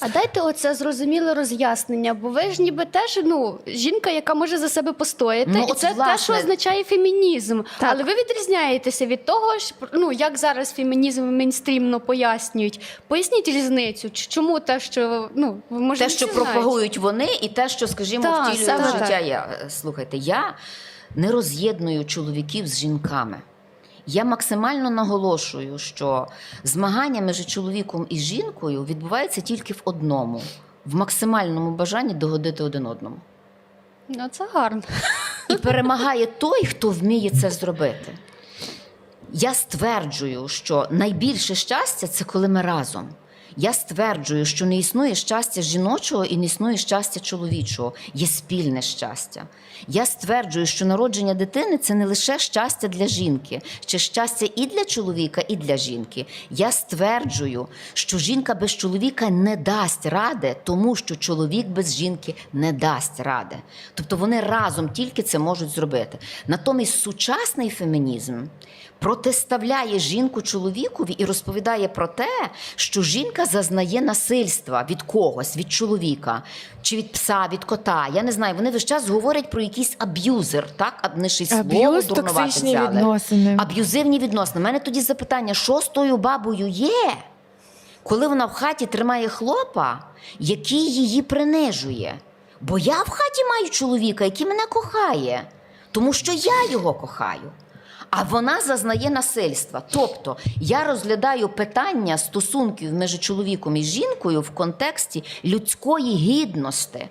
А дайте оце зрозуміле роз'яснення, бо ви ж ніби теж ну жінка, яка може за себе постояти, Ну, і от, це те, що означає фемінізм. Так. Але ви відрізняєтеся від того, ж, ну як зараз фемінізм мейнстрімно пояснюють. Поясніть різницю, чому те, що ну ви може Те, що пропагують вони, і те, що, скажімо, Так, втілює в життя так. я. Слухайте, я не роз'єдную чоловіків з жінками. Я максимально наголошую, що змагання між чоловіком і жінкою відбувається тільки в одному в максимальному бажанні догодити один одному. Ну це гарно. І перемагає той, хто вміє це зробити. Я стверджую, що найбільше щастя це коли ми разом. Я стверджую, що не існує щастя жіночого і не існує щастя чоловічого, є спільне щастя. Я стверджую, що народження дитини це не лише щастя для жінки, це щастя і для чоловіка, і для жінки. Я стверджую, що жінка без чоловіка не дасть ради, тому що чоловік без жінки не дасть ради. Тобто вони разом тільки це можуть зробити. Натомість сучасний фемінізм протиставляє жінку чоловікові і розповідає про те, що жінка зазнає насильства від когось, від чоловіка, чи від пса, від кота. Я не знаю. Вони весь час говорять про якийсь аб'юзер, так? А Вони слово токсичні взяли. відносини. Аб'юзивні відносини. У мене тоді запитання: що з тою бабою є? Коли вона в хаті тримає хлопа, який її принижує. Бо я в хаті маю чоловіка, який мене кохає, тому що я його кохаю. А вона зазнає насильства. Тобто я розглядаю питання стосунків між чоловіком і жінкою в контексті людської гідності.